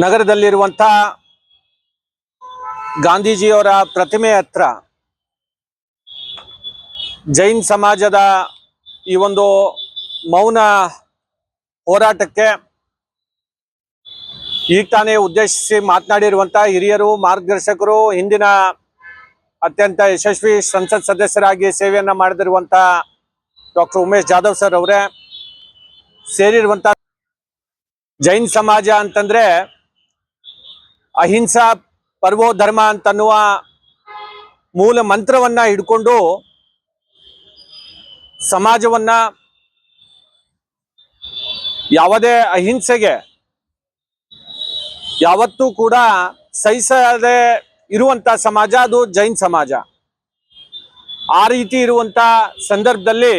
ನಗರದಲ್ಲಿರುವಂಥ ಗಾಂಧೀಜಿಯವರ ಪ್ರತಿಮೆ ಹತ್ರ ಜೈನ್ ಸಮಾಜದ ಈ ಒಂದು ಮೌನ ಹೋರಾಟಕ್ಕೆ ಈಗ ತಾನೇ ಉದ್ದೇಶಿಸಿ ಮಾತನಾಡಿರುವಂತಹ ಹಿರಿಯರು, ಮಾರ್ಗದರ್ಶಕರು, ಹಿಂದಿನ ಅತ್ಯಂತ ಯಶಸ್ವಿ ಸಂಸತ್ ಸದಸ್ಯರಾಗಿ ಸೇವೆಯನ್ನು ಮಾಡದಿರುವಂತಹ ಡಾಕ್ಟರ್ ಉಮೇಶ್ ಜಾಧವ್ ಸರ್ ಅವರೇ, ಸೇರಿರುವಂಥ ಜೈನ್ ಸಮಾಜ ಅಂತಂದ್ರೆ ಅಹಿಂಸಾ ಪರ್ವೋ ಧರ್ಮ ಅಂತನ್ನುವ ಮೂಲ ಮಂತ್ರವನ್ನ ಹಿಡ್ಕೊಂಡು ಸಮಾಜವನ್ನ ಯಾವುದೇ ಅಹಿಂಸೆಗೆ ಯಾವತ್ತೂ ಕೂಡ ಸಹಿಸದೆ ಇರುವಂತ ಸಮಾಜ ಅದು ಜೈನ್ ಸಮಾಜ. ಆ ರೀತಿ ಇರುವಂತ ಸಂದರ್ಭದಲ್ಲಿ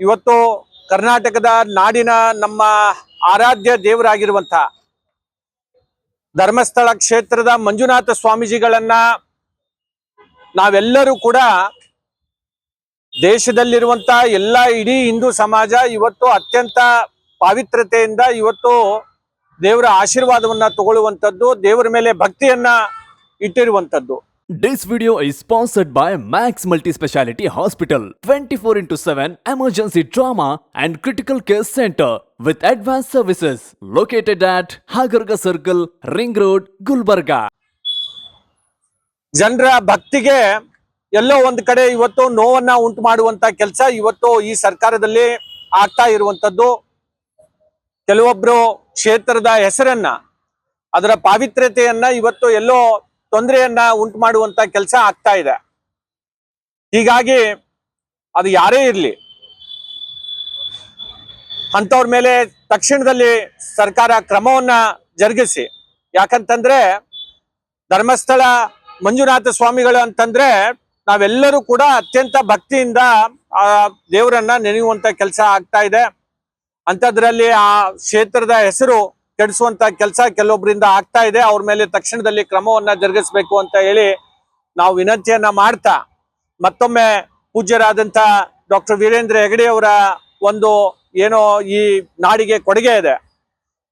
ಇವತ್ತು ಕರ್ನಾಟಕದ ನಾಡಿನ ನಮ್ಮ ಆರಾಧ್ಯ ದೇವರಾಗಿರುವಂತ ಧರ್ಮಸ್ಥಳ ಕ್ಷೇತ್ರದ ಮಂಜುನಾಥ ಸ್ವಾಮೀಜಿಗಳನ್ನ ನಾವೆಲ್ಲರೂ ಕೂಡ ದೇಶದಲ್ಲಿರುವಂತ ಎಲ್ಲ ಇಡೀ ಹಿಂದೂ ಸಮಾಜ ಇವತ್ತು ಅತ್ಯಂತ ಪಾವಿತ್ರತೆಯಿಂದ ಇವತ್ತು ದೇವರ ಆಶೀರ್ವಾದವನ್ನ ತಗೊಳ್ಳುವಂಥದ್ದು, ದೇವರ ಮೇಲೆ ಭಕ್ತಿಯನ್ನ ಇಟ್ಟಿರುವಂಥದ್ದು. This video is sponsored by Max Multispeciality Hospital 24 into 7 emergency trauma and critical care center with advanced services located at Hagarga Circle, Ring Road, Gulbarga. ಜನರ ಭಕ್ತಿಗೆ ಎಲ್ಲೋ ಒಂದು ಕಡೆ ಇವತ್ತು ನೋವನ್ನ ಉಂಟು ಮಾಡುವಂತ ಕೆಲಸ ಇವತ್ತು ಈ ಸರ್ಕಾರದಲ್ಲಿ ಆಗ್ತಾ ಇರುವಂತದ್ದು ಕೆಲವೊಬ್ರು ಕ್ಷೇತ್ರದ ಹೆಸರನ್ನ ಅದರ ಪಾವಿತ್ರ್ಯತೆಯನ್ನ ಇವತ್ತು ಎಲ್ಲೋ ತೊಂದರೆಯನ್ನ ಉಂಟು ಮಾಡುವಂತ ಕೆಲಸ ಆಗ್ತಾ ಇದೆ. ಹೀಗಾಗಿ ಅದು ಯಾರೇ ಇರಲಿ, ಅಂಥವ್ರ ಮೇಲೆ ತಕ್ಷಣದಲ್ಲಿ ಸರ್ಕಾರ ಕ್ರಮವನ್ನ ಜರುಗಿಸಿ. ಯಾಕಂತಂದ್ರೆ ಧರ್ಮಸ್ಥಳ ಮಂಜುನಾಥ ಸ್ವಾಮಿಗಳು ಅಂತಂದ್ರೆ ನಾವೆಲ್ಲರೂ ಕೂಡ ಅತ್ಯಂತ ಭಕ್ತಿಯಿಂದ, ಆ, ದೇವರನ್ನ ನೆನೆಯುವಂತ ಕೆಲಸ ಆಗ್ತಾ ಇದೆ. ಅಂಥದ್ರಲ್ಲಿ ಆ ಕ್ಷೇತ್ರದ ಹೆಸರು ಕೆಡಿಸುವಂತ ಕೆಲಸ ಕೆಲವೊಬ್ಬರಿಂದ ಆಗ್ತಾ ಇದೆ. ಅವ್ರ ಮೇಲೆ ತಕ್ಷಣದಲ್ಲಿ ಕ್ರಮವನ್ನ ಜರುಗಿಸಬೇಕು ಅಂತ ಹೇಳಿ ನಾವು ವಿನಂತಿಯನ್ನ ಮಾಡ್ತಾ ಮತ್ತೊಮ್ಮೆ ಪೂಜ್ಯರಾದಂತ ಡಾಕ್ಟರ್ ವೀರೇಂದ್ರ ಹೆಗಡೆ ಅವರ ಒಂದು ಏನೋ ಈ ನಾಡಿಗೆ ಕೊಡುಗೆ ಇದೆ.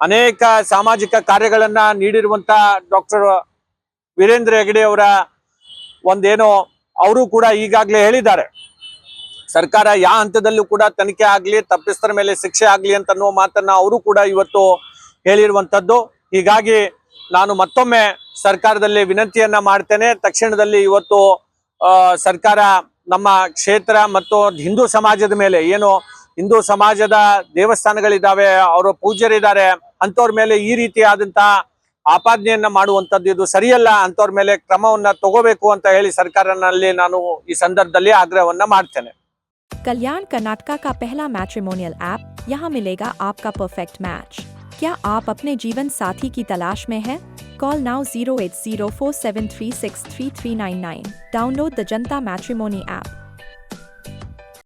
ಅನೇಕ ಸಾಮಾಜಿಕ ಕಾರ್ಯಗಳನ್ನ ನೀಡಿರುವಂತ ಡಾಕ್ಟರ್ ವೀರೇಂದ್ರ ಹೆಗಡೆ ಅವರ ಒಂದೇನೋ ಅವರು ಕೂಡ ಈಗಾಗಲೇ ಹೇಳಿದ್ದಾರೆ. ಸರ್ಕಾರ ಯಾವ ಹಂತದಲ್ಲೂ ಕೂಡ ತನಿಖೆ ಆಗ್ಲಿ ತಪ್ಪಿಸ್ತರ ಮೇಲೆ ಶಿಕ್ಷೆ ಆಗ್ಲಿ ಅಂತ ಅನ್ನುವ ಮಾತನ್ನ ಅವರು ಕೂಡ ಇವತ್ತು ಹೇಳಿರುವಂತದ್ದು ಹೀಗಾಗಿ ನಾನು ಮತ್ತೊಮ್ಮೆ ಸರ್ಕಾರದಲ್ಲಿ ವಿನಂತಿಯನ್ನ ಮಾಡ್ತೇನೆ ತಕ್ಷಣದಲ್ಲಿ ಇವತ್ತು ಆ, ಸರ್ಕಾರ ನಮ್ಮ ಕ್ಷೇತ್ರ ಮತ್ತು ಹಿಂದೂ ಸಮಾಜದ ಮೇಲೆ ಏನು ಹಿಂದೂ ಸಮಾಜದ ದೇವಸ್ಥಾನಗಳಿದಾವೆ ಅವರ ಪೂಜ್ಯರಿದ್ದಾರೆ ಅಂಥವ್ರ ಮೇಲೆ ಈ ರೀತಿಯಾದಂತ ಆಪಾದನೆಯನ್ನ ಮಾಡುವಂತದ್ದು ಇದು ಸರಿಯಲ್ಲ ಅಂಥವ್ರ ಮೇಲೆ ಕ್ರಮವನ್ನ ತಗೋಬೇಕು ಅಂತ ಹೇಳಿ ಸರ್ಕಾರನಲ್ಲಿ ನಾನು ಈ ಸಂದರ್ಭದಲ್ಲಿ ಆಗ್ರಹವನ್ನ ಮಾಡ್ತೇನೆ कल्याण कर्नाटका का पहला मैट्रिमोनियल ऐप यहाँ मिलेगा आपका परफेक्ट मैच क्या आप अपने जीवन साथी की तलाश में हैं? Call now zero eight zero four seven three six three three nine nine download the Janata matrimony app